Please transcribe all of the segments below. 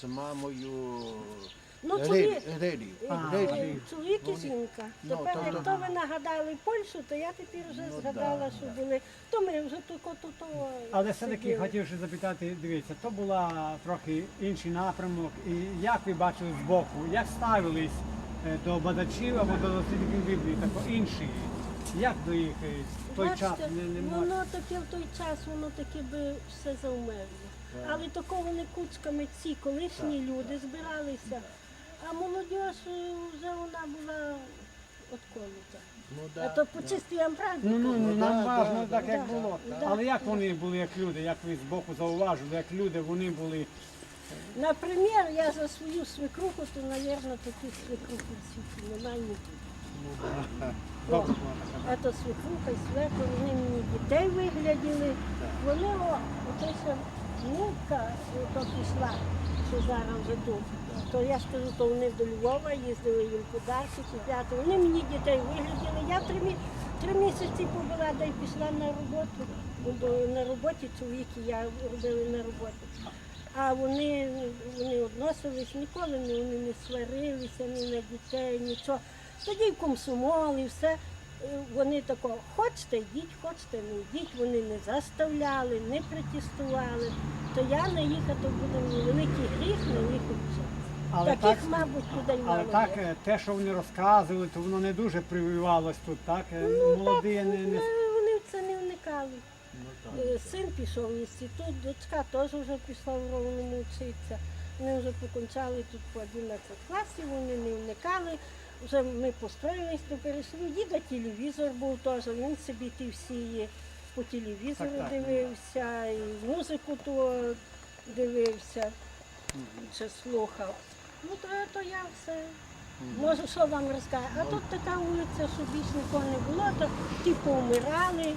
З мамою Ну, Релі- чоловік, Релі. е, чоловік і жінка. Ну, Тепер, то- як то- то ви нагадали Польщу, то я тепер вже Ну, згадала, да, що да. були. То ми вже тільки тут. Але все-таки хотів ще запитати, дивіться, то була трохи інший напрямок. І як ви бачили збоку, як ставились е, до бадачів або до дослідників Біблії, тако інші? Як до їх в той час не, не можна? воно таке в той час, воно таке би все заумерло. Але тако вони кучками ці колишні люди збиралися, а молодь е, вже вона була отколота. Ну, А да, то по чистій вам правді. Ну, ну, кажу. ну, нам да, важно да, так, як да, було. да. Але як вони були як люди, як ви збоку зауважили, як люди вони були. Наприклад, я за свою свекруху, то, мабуть, таких свекрух у світі немає ніде. Добре, О, Це свекруха і свекр, вони мені дітей вигляділи. Вони, о, ото внука, то пішла, що зараз вже тут. То я ж кажу, то вони до Львова їздили їм подарки купляти. Вони мені дітей вигляділи. Я три, мі- три місяці побула, да й пішла на роботу. Бо на роботі чоловік і я робили на роботі. А вони, вони односились ніколи вони не сварилися ні на дітей, нічого. Тоді в комсомол і все. Е, Вони тако, хочете йдіть, хочете не йдіть, вони не заставляли, не протестували. То я не їхати буде великий гріх на них. Але Таких, так, мабуть, людей мало. але так, є. е, те, що вони розказували, то воно не дуже прививалось тут, так? Е, Молоді не, не Ну, Вони в це не вникали. ну, так. Син пішов в інститут, дочка теж вже пішла в Ровному вчитися. Вони вже покончали тут по 11 класів, вони не вникали. Вже ми построїлись, то перейшли. Діда телевізор був теж, він собі ті всі по телевізору Так, так. дивився, і музику то дивився, чи слухав. Ну то, то я все. Можу, що вам розказати. А тут така вулиця, що більш нікого не було, то ті повмирали,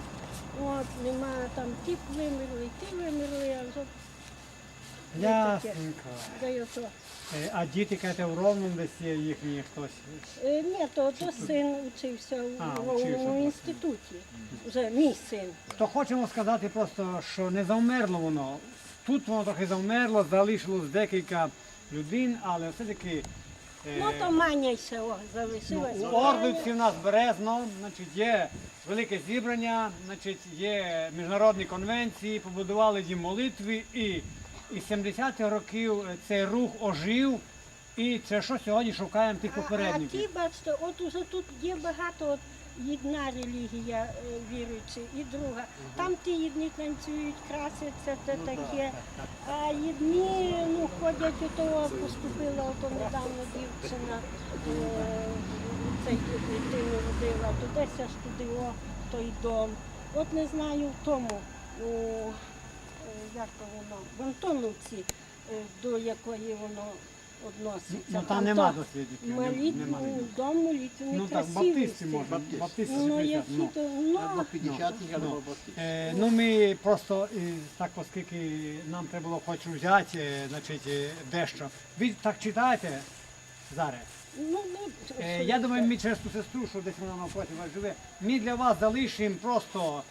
от, нема там ті вимерли, ті вимерли, а вже Ясненько. то. Е, А діти, кажете, в Ровному десь є їхні хтось. Е, ні, то, то син учився А, в учився просто. інституті. Вже мій син. То хочемо сказати просто, що не завмерло воно. Тут воно трохи завмерло, залишилось декілька людей, але все-таки е, Ну то маня ще о, ну, залишилась. у Ордовці в нас березно, значить, є велике зібрання, значить, є міжнародні конвенції, побудували дім молитви і із 70-х років е, цей рух ожив. І це що сьогодні шукаємо тих А, а ті, бачите, от уже тут є багато от, одна релігія е, віруюча і друга. Там ті одні танцюють, красяться, це таке. А одні ну, ходять, ото поступила ото недавно дівчина, е, цей дитину родила, то десь аж туди о, той дом. От не знаю в тому, у, е, як то воно, в Антоновці, до якої воно відноситься. Ну там нема дослідників. Молит, нема. дом молитвенный Ну так, баптисти може. Баптисти. Баптисти Ну, 60, які ну. то, ну, Або п'ятдесятник, або баптист. Е, ну ми просто е, так, оскільки нам треба було хоч взяти, е, значить, е, дещо. Ви так читаєте зараз? ну, ну, Е, я думаю, ми через ту сестру, що десь вона навпроти вас живе, ми для вас залишимо просто,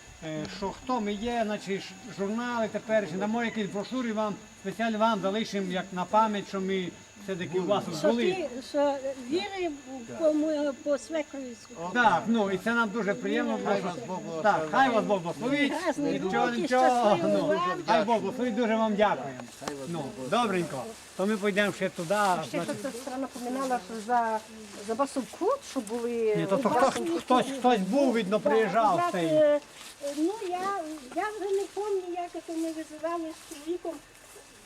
що хто ми є, значить журнали журнали теперішні, дамо якісь брошури вам, спеціально вам залишимо як на пам'ять, що ми все-таки у вас що, були. ти, що віри по, мо- по свекрові Так, ну і це нам дуже приємно. Хай вас Бог Так, хай вас Бог благословить. Нічого, нічого. щасливо Ну, вам. хай Бог благословить, дуже вам дякуємо. Ну, добренько. То ми підемо ще туди. Ще значить. напоминала, що за, за Басовку, що були Ні, то, то хтось, хтось, хтось був, видно, приїжджав з цей. Е, Ну, я, я вже не пам'ятаю, як це ми визивали з чоловіком,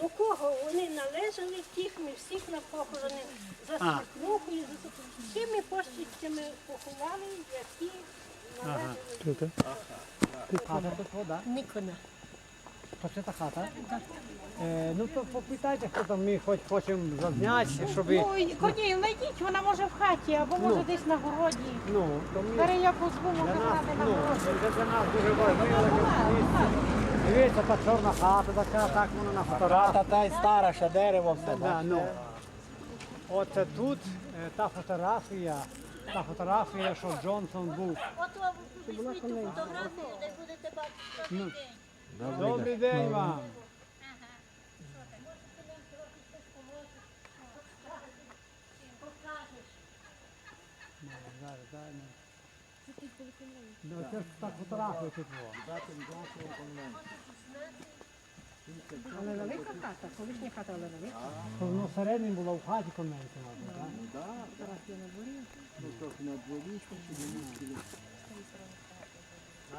до кого вони належали, тих ми всіх на похорони за А. свекрухою, за тими пощастями поховали, які належали А, це тут вода. Никона. То це та хата? Е, ну то попитайте, хто там ми хоч хочемо зазняти, щоб... Ну, і коні, знайдіть, вона може в хаті, або може Ну. десь на городі. Ну, то ми... Бери я позву, Для може нас, вона ну, на городі. це для нас дуже важливо місце. Дивіться, та чорна хата така, так воно на фотографії. Та та й стара, ще дерево все. Да, ну. Оце тут е, та фотографія, та фотографія, що Джонсон був. От вам візьміть ту фотографію, де будете бачити добрий день. Добрий день вам. Ага. Що ти? Ну, зараз, зараз. Ну, це ж так фотографує тут. во. Але велика хата, колишня хата, але велика. Воно всередині було в хаті конвенція, мабуть, так? Да, Зараз є на дворі. ну трохи на дворі, чи не мусили.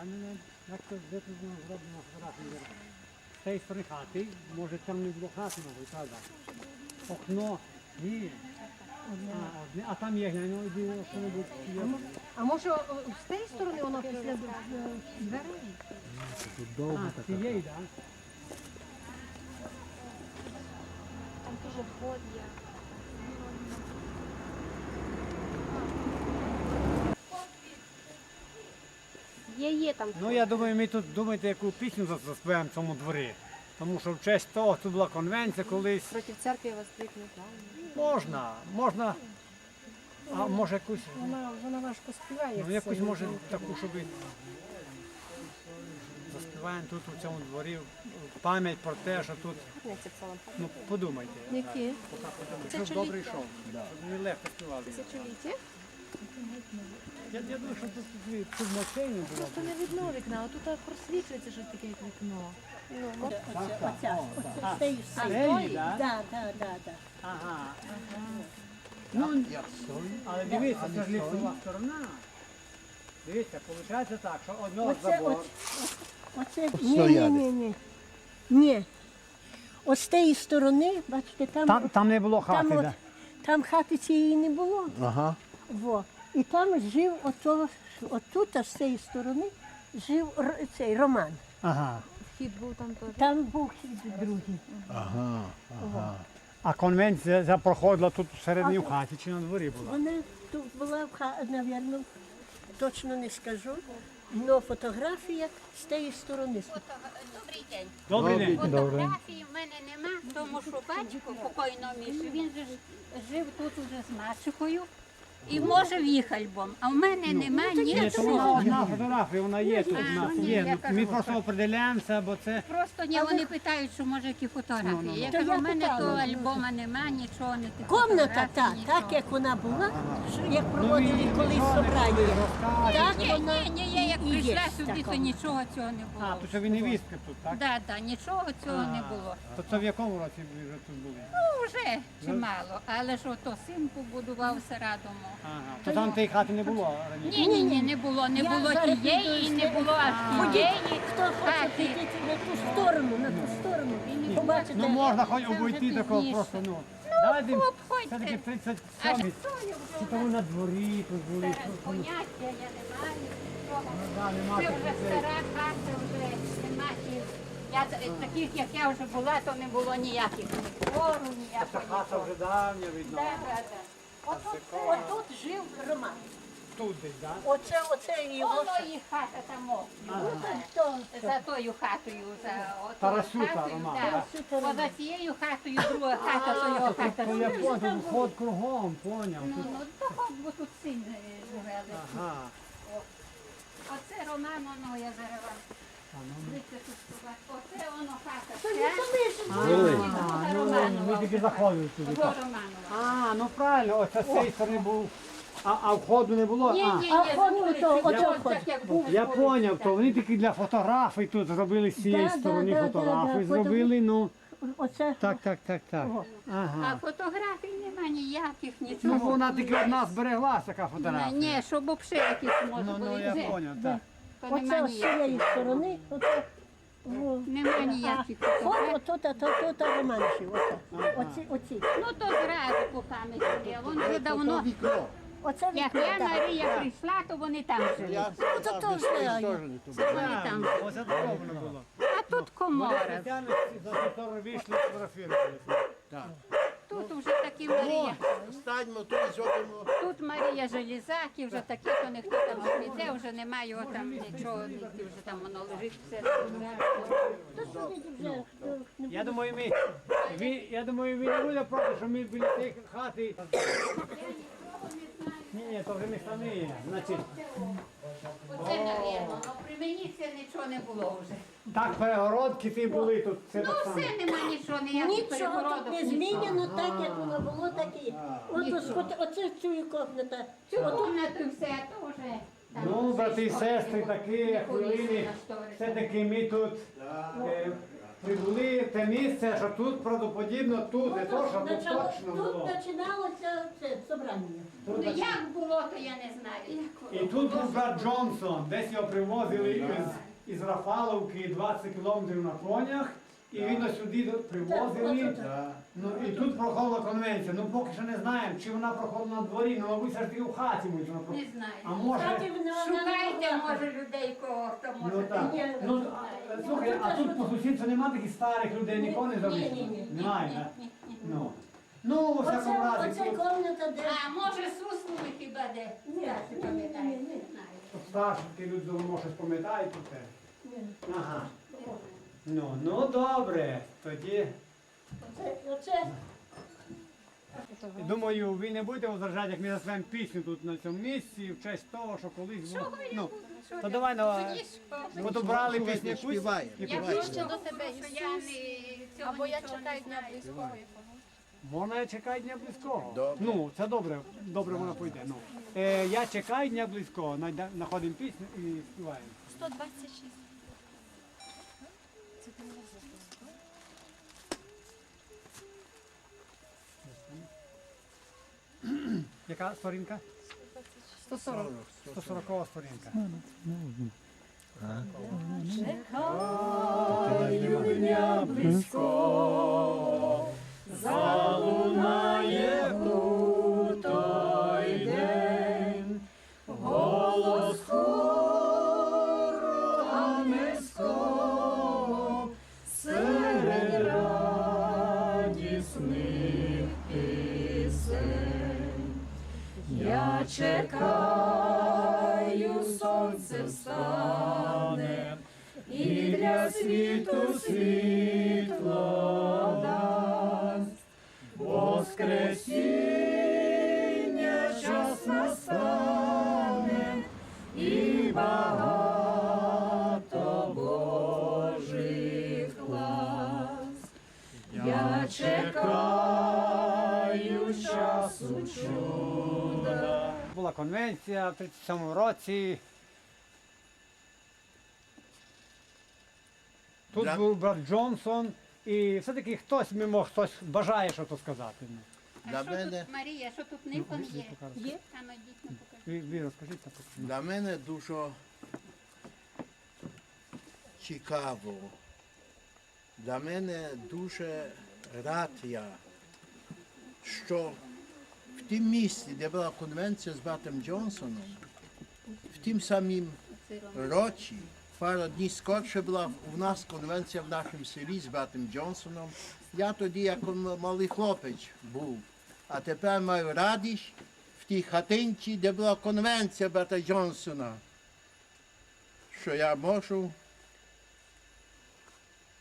А не, не, як то, де тут воно зроблено фотографію? З цієї сторони хати, може там не було хати, мабуть, правда? Окно, ні. А, а там є, глянь, ну, що-небудь є. А може о, з тієї сторони воно після е, дверей? А, цієї, так? Там теж вход є. Є, є там. Ну я думаю, ми тут думаєте, яку пісню зас- заспіваємо в цьому дворі. Тому що в честь того тут була конвенція колись. Проти церкви вас крикнуть. Можна, можна. А може якусь, Вона, вона важко співає. ну, якусь може таку, щоб заспіваємо тут у цьому дворі в пам'ять про те, що тут, ну подумайте. Які? Щоб добре йшов, щоб не легко співали. Тисячоліття? Я, я думаю, що тут, тут, тут мовчення було. Просто не видно вікна, а тут просвітлюється щось таке, як вікно. Оця, оце, з цієї сторони. так? Да, да, да, да. Ага. Ну, але дивіться, це ж лісова сторона. Дивіться, виходить так, що одного Оце, забор. оце, оце, ні, ні, ні, ні. Ні. Ось з тієї сторони, бачите, там, Там, там не було хати, там, от, да? там хати цієї не було. Ага. Во. І там жив ото, отут, а з цієї сторони, жив Р- цей Роман. Ага. Вхід був там теж. Там був хід другий. Ага. А конвенція проходила тут всередині в хаті чи на дворі була? Вона тут була, в хаті, мабуть, точно не скажу, але фотографія з тієї сторони. Добрий день. Добрий день. Фотографії в мене нема, тому що батько покойно Міші, він же жив тут уже з мачехою. І може в їх альбом, а в мене немає Ні, то вона нічого. одна фотографія, вона є тут у нас. Є. Ну, Ми просто определяємося, бо це Просто ні, вони питають, що може які фотографії. Я кажу, я в мене того питала. альбома нема, нічого не тих Комната та, фотографій, так нічого. як вона була, що як Ну, проводили колись собрання. Так Ні, ні, ні, я як і є прийшла сюди, така. то нічого цього не А, було. то що ви невістка тут, так? Да, да, нічого цього не було. То це в якому році ви вже тут були? Ну, вже чимало, але ж ото син побудувався радому. Ага. То там тієї хати не було раніше? Ні, ні, ні, не було, не Я було зараз тієї, і не було аж Ходіть, тієї. хто хоче хати. підійти на ту сторону, на ту сторону. Побачите, Ну можна хоч Це вже обійти такого пізніше. просто, ну. Давайте обходьте. все-таки Аж 37 то я Чи вже ви на дворі тут були? зараз що- що- поняття я не маю. нічого. Да, нема Це таких вже людей. стара хата, вже нема ті- Я та- таких, як я вже була, то не було ніяких ні хвору, ніякого Хата нічого. вже давня видно. Да, да, да. отут, отут жив Роман. Тут десь, так? Оце, оце його. Воно їх хата там. о. Ну, За тою хатою, за отою Тарасюка, хатою, да. Поза цією хатою друга хата, то його хата. То я понял, вход кругом, поняв. Ну, Тут- ну, то хоч бо тут син е, живе. але Ага. Оце Роман, воно, я зараз вам. ну, Дивіться, тут побачите. Оце воно хата. То ця. не помиш. А, Друга ну, Романова. тільки заходили туди. Того. Романова. А, ну правильно, оце з цієї сторони був, а, а входу не було? Ні, А, ні, А ні, ось так, як був Я вулиці, поняв, то вони тільки для фотографій тут зробили з цієї Да, да, сторони да, фотографії, да, да. зробили, ну, Оце. так, так, так, так. А Ага. фотографій нема ніяких, Ну, нічого. вона тільки одна збереглася, така фотографія. Ні, щоб взагалі якісь може Ну, ну, були я вже, поняв, так. то Оце з ніяких. цієї сторони, оце. во. Нема ніяких От фотографій. отут, а то тут Роман жив. Оце. Оці, оці. Ну то зразу по пам'яті є. Вони вже давно, Вікно. Оце як я так. Марія прийшла, то вони там жили. Я Ну, то то знаю. Вони там. Не було. А тут комора. За фотографію вийшли, сфотографувалися. Тут вже такі Марія. Станьмо тут і зробимо. Тут Марія Железаки, вже такі, то ніхто там не піде, вже немає його там нічого, тільки вже там воно лежить все. То сюди вже, е, не Я думаю, ми, ви, я думаю, ви не буде проти, що ми біля цієї хати. Ні, ні, то вже ми самі. Значить, Оце, навірно, ну при мені це нічого не було вже. Так, перегородки ті були тут. Це Ну так само. все, нема нічого, ніяких Нічого тут перегородок. не нічого. змінено так, як воно було, так і. От ось- от- оце цю комната. Цю комнату і все, то вже. там Ну, брати і сестри, такі Не хвилини. повісили на штори. Все-таки ми тут е, прибули те місце, що тут правдоподібно тут, не то, що тут точно Тут було. починалося це собрання. Ну як було, то я не знаю. Як І воно тут був брат Джонсон, десь його привозили із, із Рафаловки 20 кілометрів на конях, і він ось сюди до- привозили. Ну і тут проходила конвенція. Ну поки що не знаємо, чи вона проходила на дворі, ну мабуть, все ж таки у хаті може вона Не проходила. знаю. А може. Шукайте, може, людей, кого хто може. Ну так. Ну, а, е, слухай, а тут по сусідству немає таких старих людей, нікого не Ні, ні, ні. Немає, так? Ну. Ну, у всякому Оце, разі, оце тут комната, де. А може суслові хіба де? Ні, Так, ні, ні, пам'ятаю, ні, ні. старші ті люди давно щось пам'ятають про те. Ні. Ага. Ну, ну добре. Тоді, Оце, оце думаю, ви не будете возражати, як ми заспіваємо пісню тут на цьому місці, в честь того, що колись було. Ну, то давай, давай. От обрали пісню якусь. Я Я ближче до тебе, Ісус. Або я чекаю дня близького. Вона чекає дня близького. Добре. Ну, це добре, добре вона пойде. Ну. Е, я чекаю дня близького, знаходимо пісню і співаємо. 126. Яка сторінка? 140. 140 сторінка. Я чекаю, сонце встане, і для світу світло дасть, Воскресіння час настане, і багато Божих лас. Я чекаю часу чуда. Була конвенція в 37 році. Тут Да. був брат Джонсон, і все-таки хтось мимо, хтось бажає щось сказати. Ну. А Для що мене- тут, Марія, що тут Ну, є? Є? Там ідіть, ну покажіть. Ви, ви розкажіть так. Для мене дуже цікаво. Для мене дуже рад я, що тім місці, де була конвенція з братом Джонсоном, в тім самім році, пару днів скорше була у нас конвенція в нашому селі з братом Джонсоном. Я тоді як малий хлопець був. А тепер маю радість в тій хатинці, де була конвенція брата Джонсона, що я можу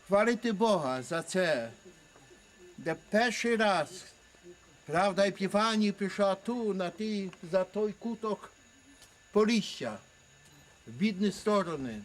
хвалити Бога за це, де перший раз правда Епіфанії прийшла ту, на ті, за той куток Полісся, в бідні сторони.